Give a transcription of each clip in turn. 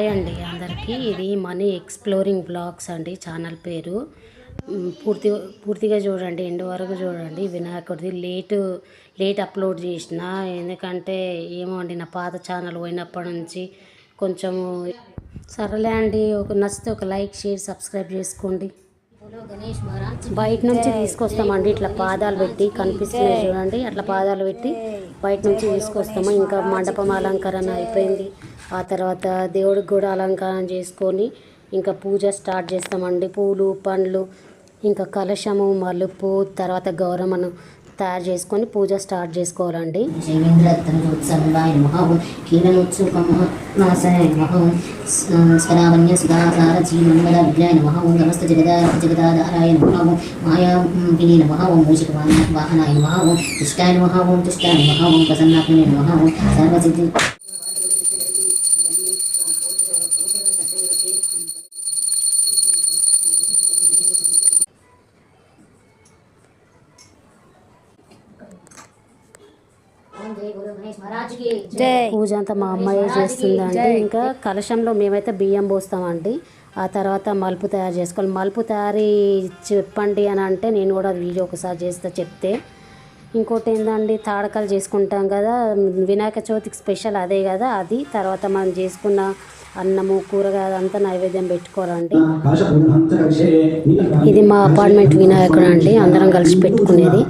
Hi అండి అందరికీ. ఇది మనీ ఎక్స్ప్లోరింగ్ బ్లాగ్స్ అండి ఛానల్ పేరు. పూర్తి పూర్తిగా చూడండి ఎండ్ వరకు చూడండి. వినాయకుడిది లేట్ లేట్ అప్లోడ్ చేసిన ఎందుకంటే ఏమో అండి నా పాత ఛానల్ పోయినప్పటి నుంచి కొంచెము సరేలే అండి ఒక నచ్చితే ఒక లైక్ షేర్ సబ్స్క్రైబ్ చేసుకోండి. బయట నుంచి తీసుకొస్తామండి ఇట్లా పాదాలు పెట్టి కనిపిస్తున్నాయి చూడండి అట్లా పాదాలు పెట్టి బయట నుంచి తీసుకొస్తాము. ఇంకా మండపం అలంకరణ అయిపోయింది. ఆ తర్వాత దేవుడికి కూడా అలంకారం చేసుకొని ఇంకా పూజ స్టార్ట్ చేస్తామండి. పూలు పండ్లు ఇంకా కలశము మలుపు తర్వాత గౌరమ్మను తయారు చేసుకొని పూజ స్టార్ట్ చేసుకోవాలండి. జైవేంద్రత్తనోత్సవాయ నమః. ఓం కీలనోత్సుకమహానాశాయ నమః ఓం స్వరావణ్య సుధాసార జీమంగళ విద్యాయ నమః. ఓం నమస్త జగదా జగదాధారాయ నమః. ఓం మాయావిని నమః. ఓం మూషిక వాహనాయ నమః. ఓం తుష్టాయ నమః. ఓం తుష్టాయ నమః. ఓం ప్రసన్నాత్మనే నమః. ఓం సర్వసిద్ధి పూజ అంతా మా అమ్మాయి చేస్తుందండి. ఇంకా కలశంలో మేమైతే బియ్యం పోస్తామండి. ఆ తర్వాత మలుపు తయారు చేసుకోవాలి. మలుపు తయారీ చెప్పండి అని అంటే నేను కూడా వీడియో ఒకసారి చేస్తా చెప్తే. ఇంకోటి ఏంటండి తాడకాలు చేసుకుంటాం కదా. వినాయక చవితికి స్పెషల్ అదే కదా. అది తర్వాత మనం చేసుకున్న అన్నము కూరగాయలు అంతా నైవేద్యం పెట్టుకోవాలండి. ఇది మా అపార్ట్మెంట్ వినాయకుడు అండి అందరం కలిసి పెట్టుకునేది.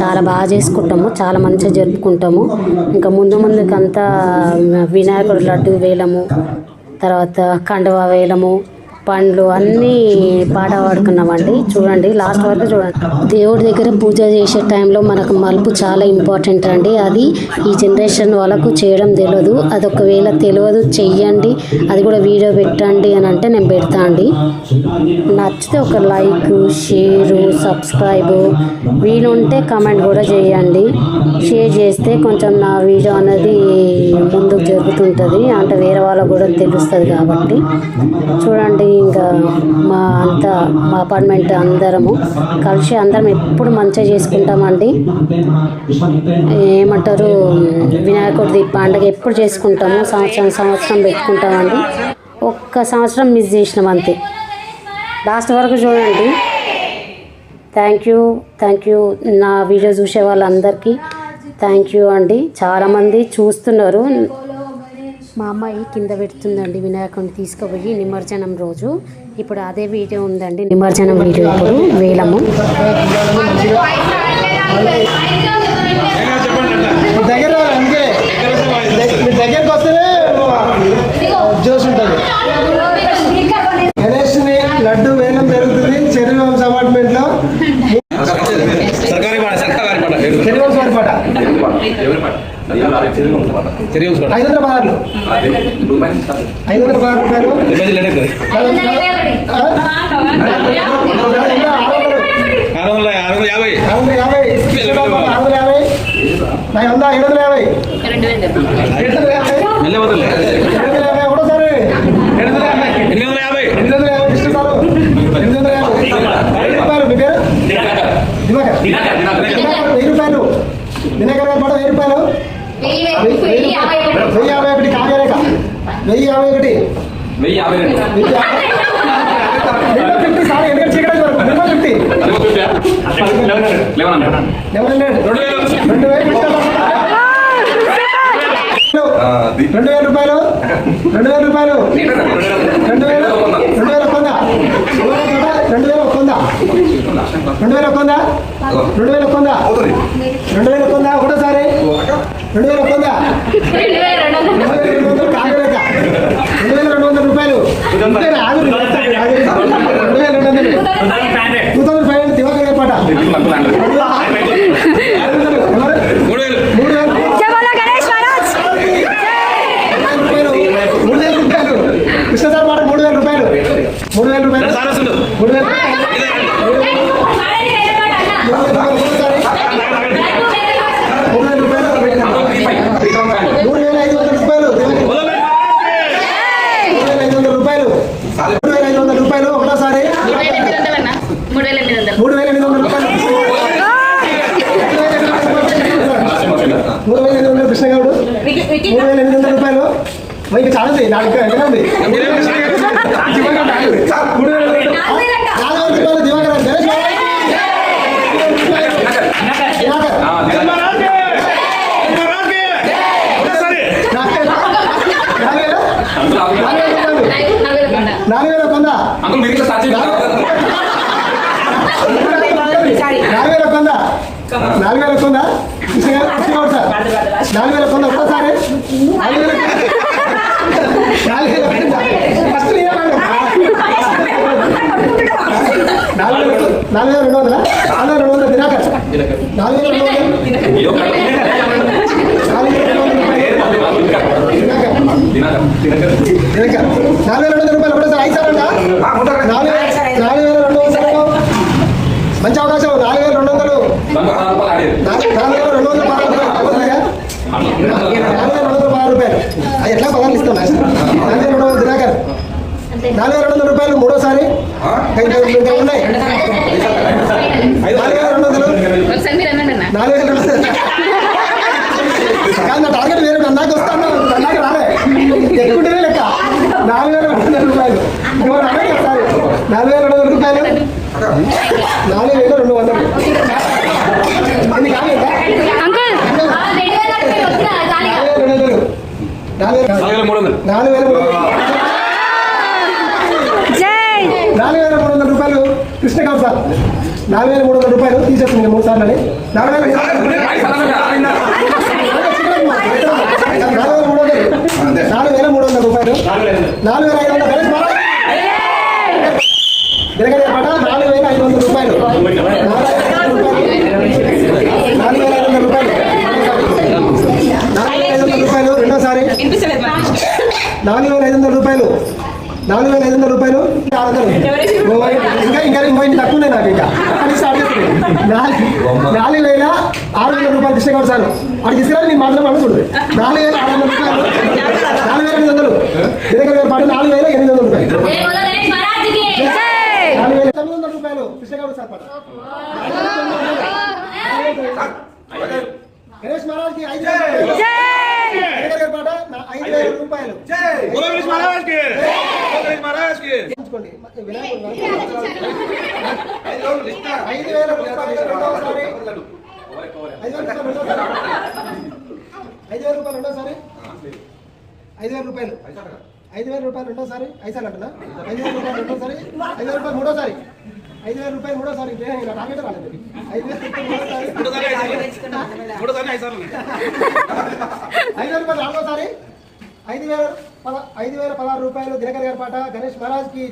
చాలా బాగా చేసుకుంటాము చాలా మంచిగా జరుపుకుంటాము. ఇంకా ముందు ముందుకంతా వినాయకుడు లడ్డు వేలము తర్వాత కండువా వేలము పండ్లు అన్నీ పాట పాడుకున్నామండి. చూడండి లాస్ట్ వరకు చూడండి. దేవుడి దగ్గర పూజ చేసే టైంలో మనకు మలుపు చాలా ఇంపార్టెంట్ అండి. అది ఈ జనరేషన్ వాళ్ళకు చేయడం తెలియదు అది ఒకవేళ తెలియదు చెయ్యండి. అది కూడా వీడియో పెట్టండి అని అంటే నేను పెడతా అండి. నచ్చితే ఒక లైక్ షేరు సబ్స్క్రైబ్ వీలుంటే కమెంట్ కూడా చేయండి. షేర్ చేస్తే కొంచెం నా వీడియో అనేది ముందుకు జరుగుతుంటుంది. అంటే వేరే వాళ్ళకు కూడా తెలుస్తుంది కాబట్టి. చూడండి ఇంకా మా అంతా మా అపార్ట్మెంట్ అందరము కలిసి అందరం ఎప్పుడు మంచిగా చేసుకుంటామండి. ఏమంటారు వినాయకుడిది పండుగ ఎప్పుడు చేసుకుంటాము సంవత్సరం సంవత్సరం పెట్టుకుంటామండి. ఒక్క సంవత్సరం మిస్ చేసినాం అంతే. లాస్ట్ వరకు చూడండి. థ్యాంక్ యూ థ్యాంక్ యూ నా వీడియో చూసే వాళ్ళందరికీ థ్యాంక్ యూ అండి. చాలామంది చూస్తున్నారు. మా అమ్మాయి కింద పెడుతుందండి వినాయకుడిని తీసుకుపోయి నిమజ్జనం రోజు. ఇప్పుడు అదే వీడియో ఉందండి నిమజ్జనం వీడియో. ఇప్పుడు ചെറിയ హైదరాబాద్లో హైదరాబాద్ ఆరు వందల ఆరు వందల యాభై ఆరు వందల యాభై ఆరు వందల యాభై ఐదు వందల యాభై వెయ్యి యాభై ఒకటి కార్యరేఖ వెయ్యి యాభై ఒకటి? వెయ్యి యాభై రెండు. వెయ్యి యాభై మినిమం ఫిఫ్టీ సార్ ఎందుకంటే చీకటి వరకు minimum fifty? Eleven hundred. Eleven hundred. రెండు వేలు. రెండు వేలు రెండు వేల రూపాయలు? రెండు వేల రూపాయలు? రెండు వేలు. రెండు వేల వంద రెండు వేల ఒక్క రెండు వేల ఒక్క రెండు వేల ఒక్క రెండు వేల ఒక్క ఒకటోసారి రెండు వేల ఒక్క రెండు వేల రెండు వందలు కాగలేక రెండు వేల రెండు వందల రూపాయలు. రెండు వేల రెండు వందలు two thousand five hundred Diwakar పాట ఐదు వందలు. ఎవరు? మూడు వేలు మూడు వేలు రూపాయలు మూడు వేల రూపాయలు కృష్ణ సార్ మాట మూడు వేల రూపాయలు మూడు వేల రూపాయలు సార్ వస్తుంది మూడు వేల మూడు వేల రూపాయలు మూడు వేల ఐదు వందల రూపాయలు మూడు వేల ఐదు వందల రూపాయలు మూడు వేల ఐదు వందల రూపాయలు ఒకటోసారి మూడు వేల ఎనిమిది వందలు మూడు వేల ఎనిమిది వందల రూపాయలు మూడు వేల ఎనిమిది వందల కృష్ణ గౌడ్ మూడు వేల ఎనిమిది వందల రూపాయలు మరి ఇంకా చాలా ఉంది నాలుగు ఎక్కడ ఉంది. మూడు వేల. నాలుగు వేల రూపాయలు దివాకర్. గణేష్ దివాకర్. నాలుగు వేల? అంకుల్. నాలుగు వేల నాలుగు అంకుల్ మీరు ఇట్లా స్టార్ట్ చేయండి. నాలుగు వేల కొందా ఒక్కసారి నాలుగు వేల ఫస్ట్ నాలుగు వేల నాలుగు వేల రెండు వందల నాలుగు వేల రెండు వందల దినాకర్ నాలుగు వేల రెండు నాలుగు వేల రెండు వందల రూపాయలు. దినాకర్ దినాకర్ నాలుగు వేల రెండు వందల రూపాయలు ఒకటేసారి నాలుగు వేల నాలుగు వేల రెండు వందలు మంచి అవకాశం నాలుగు వేల రెండు వందలు నాలుగు వేల రెండు వందల నాలుగు వేల రెండు రూపాయలు ఎట్లా పదాలు ఇస్తాం నాలుగు రెండు వందల దినాకర్ నాలుగు రెండు వందల రూపాయలు మూడోసారి ఉన్నాయి నాలుగు రెండు వందలు నాలుగు రెండు వందలు కాదు నా టార్గెట్ వేరే నాకు వస్తాను నాకు రాలే ఎక్కుంటేనే లెక్క నాలుగు వేల రెండు వందల రూపాయలు రాలే ఒకసారి నాలుగు వేల రెండు వందల రూపాయలు నాలుగు వేల రెండు వందలు అంకుల్ నాలుగు మూడు వందలు. రూపాయలు కృష్ణకాంత్ సార్ నాలుగు వేల మూడు వందల రూపాయలు తీసేస్తుంది మూడు సార్లు ఆడిందా? నాలుగు వేల మూడు వందలు నాలుగు వేల మూడు వందల రూపాయలు. నాలుగు వేల ఐదు వందల నాలుగు వేల ఐదు వందల రూపాయలు నాలుగు వేల ఐదు వందల రూపాయలు నాలుగు వేల ఐదు వందల రూపాయలు రెండోసారి వినిపిస్తలేదు మరి. నాలుగు వేల ఐదు వందల రూపాయలు. నాలుగు వేల ఐదు వందల రూపాయలు. ఇంకా ఇంకా ఇంకో ఇంటి తక్కువ ఉన్నాయి నాకు ఇంకా. స్టార్ట్ నాలుగు వేల ఆరు వందల రూపాయలు కృష్ణగౌడ్ సార్. అక్కడ తీసుకురా నేను మాత్రం అడగకూడదు. నాలుగు వేల ఆరు వందల రూపాయలు. నాలుగు వేల ఎనిమిది వందలు. దినకర్ గారి పాటు నాలుగు వేల ఎనిమిది వందల రూపాయలు. నాలుగు వేల తొమ్మిది వందల రూపాయలు. కృష్ణగౌడ్ సార్ పాట. గణేష్ మహారాజ్కి ఐదు వినాయకుడు ఐదు వేల రూపాయలు రెండోసారి ఐదు వేల రూపాయలు రెండోసారి ఐదు వేల రూపాయలు రెండోసారి ఐదు వేల రూపాయలు ఐదు వేల రూపాయలు రెండోసారి ఐదు సార్లు అంటున్నా ఐదు వేల రూపాయలు రెండోసారి ఐదు వేల రూపాయలు మూడోసారి ఐదు వేల రూపాయలు మూడోసారి టార్గెట్ రాలేదు ఐదు వేల రూపాయలు మూడోసారి. ఐదు వేల రూపాయలు నాలుగోసారి ఐదు వేల ఐదు వేల పదహారు రూపాయలు దినకర్ గారి పాట గణేష్ మహారాజ్కి?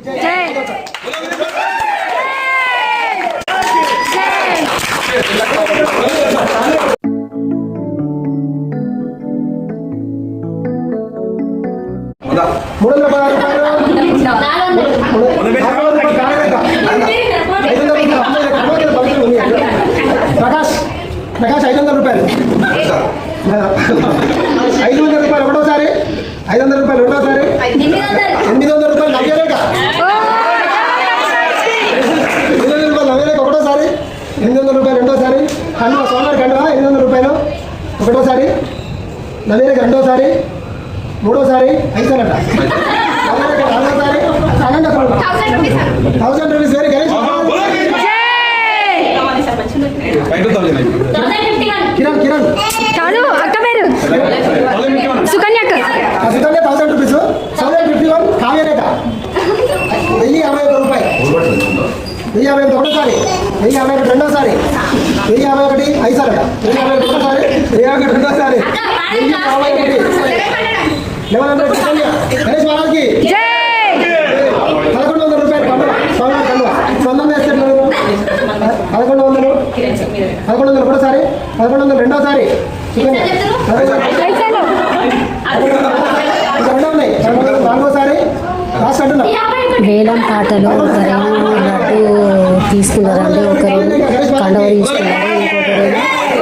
మూడు వందల పదహారు రూపాయలు. ప్రకాష్ ప్రకాష్ ఐదు వందల రూపాయలు ఐదు వందల రూపాయలు ఒకటోసారి ఐదు వందల రూపాయలు రెండోసారి ఎనిమిది వందల. రూపాయలు నవ్యలేక ఎనిమిది వందల రూపాయలు నవ్యలేక ఒకటోసారి. ఎనిమిది వందల రూపాయలు రెండోసారి. కండువా సోమవారి కండువా ఎనిమిది వందల రూపాయలు ఒకటోసారి. నవ్యలేక రెండోసారి. మూడోసారి అనంత థౌసండ్ రూపీస్ వేరే Ganesh. Kiran Kiran. Sukanya thousand rupees seven fifty one Kavyarekha. వెయ్యి యాభై రూపాయలు వెయ్యి యాభై ఒకటి ఒకటోసారి. వెయ్యి యాభై ఒకటి రెండోసారి. వెయ్యి యాభై ఒకటి ఐదుసారట వెయ్యి యాభై ఒకటి ఒకటోసారి వెయ్యి యాభై ఒకటి రెండోసారి. వెయ్యి యాభై ఒకటి. లెవెన్ హండ్రెడ్ చికెన్ గణేష్ మహారాజ్కి వందల రూపాయలు పండుగ సోమవారం పండుగ సొంతం వేస్తే పదకొండు వందలు ఒకటోసారి పదకొండు వందలు రెండోసారి నాలుగోసారి లాస్ట్ అంటున్నా. వేలం పాటలో ఒకరేమో లడ్డు తీసుకున్నారండి. ఒకరు కండవ తీసుకున్నారు.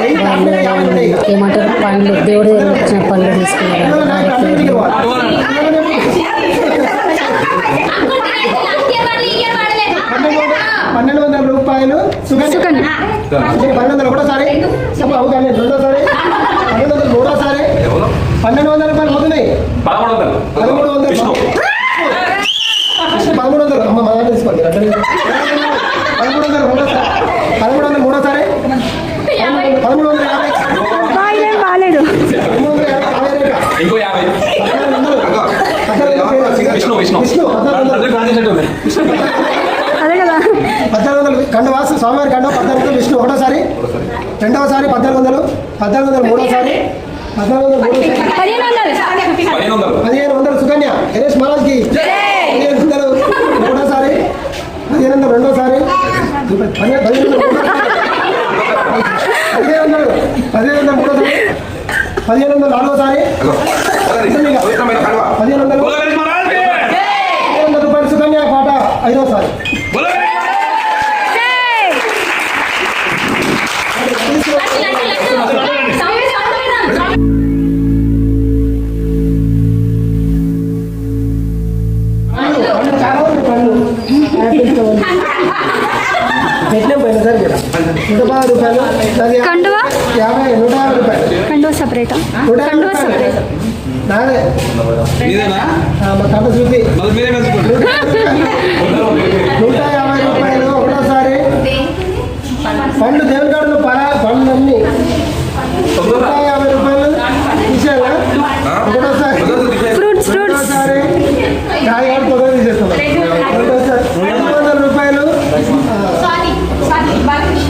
ఇంకొకరు వాళ్ళు ఏమంటారు? పండ్లు దేవుడి దగ్గర వచ్చిన పండ్లు తీసుకున్నారు. వారికి పన్నెండు వందల రూపాయలు సుగన్య పన్నెండు వందలు ఒకటోసారి. అవు కానీ రెండోసారి. పన్నెండు వందలు మూడోసారి. పన్నెండు వందల రూపాయలు అవుతుంది పదమూడు వందలు. పదమూడు వందలు. పదమూడు వందలు. అమ్మ మా తీసుకోండి. పదిహేను వందలు. సుకన్య. గణేష్ మహారాజ్కి. పదిహేను వందలు. ఒకటోసారి పదిహేను వందలు రెండోసారి. పదిహేను వందలు. పదిహేను వందలు మూడోసారి. పదిహేను వందలు నాలుగోసారి. పదిహేను వందలు. పెట్టినాం పోయిన సార్ కూడా నూట పది రూపాయలు కండువా? యాభై నూట యాభై రూపాయలు. కండువా సపరేట్? కండువా సపరేట్. నాదే. మా కథ శృతి నూట యాభై రూపాయలు. ఒకటోసారి పండ్లు దేవుని కాడలో పడ పండ్లు అన్ని నూట యాభై రూపాయలు. తీసేవా ఒకటోసారి. Fruits fruits. ఒకటోసారి. కాయగాడు తొందరగా తీసేస్తాం రెండోసారి Vai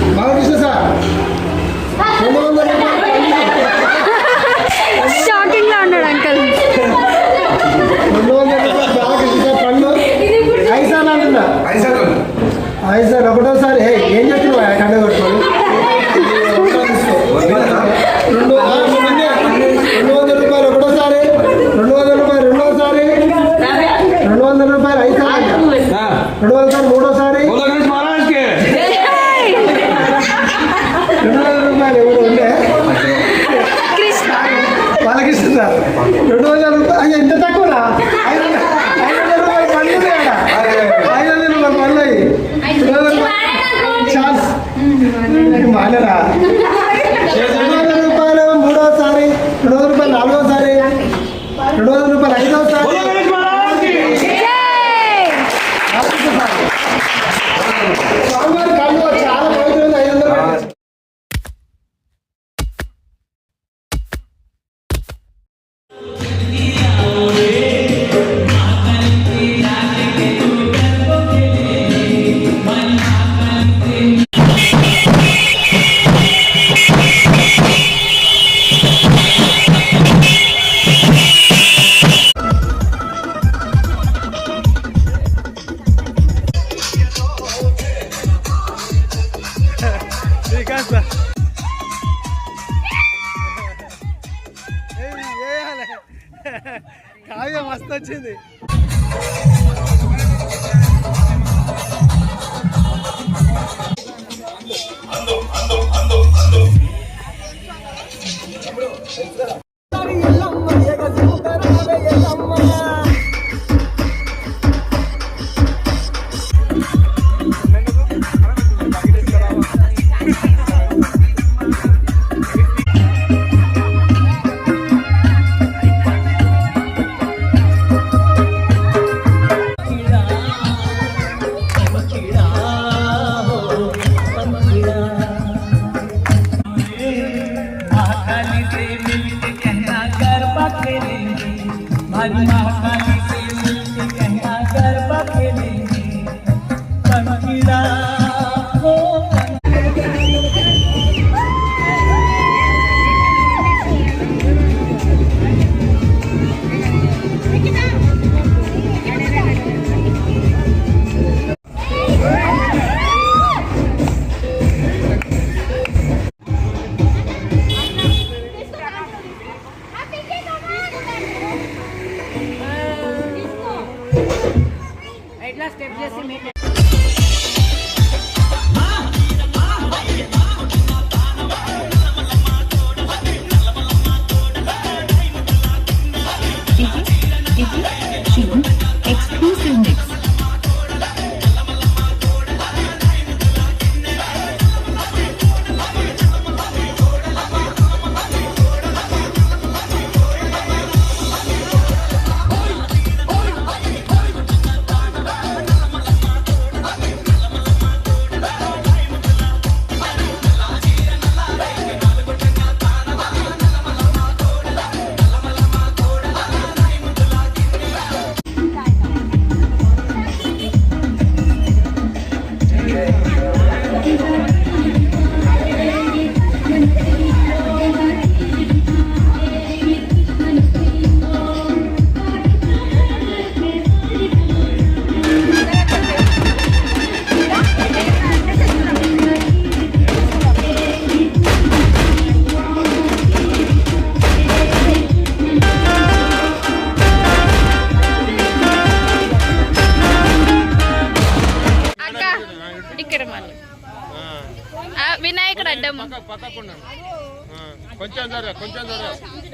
కావ్యం మస్తు వచ్చింది.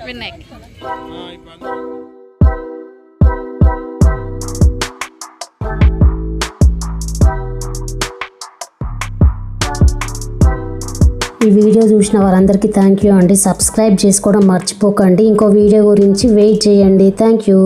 వినాయక్. ఈ వీడియో చూసిన వారందరికీ థ్యాంక్ యూ అండి. సబ్స్క్రైబ్ చేసుకోవడం మర్చిపోకండి. ఇంకో వీడియో గురించి వెయిట్ చేయండి. Thank you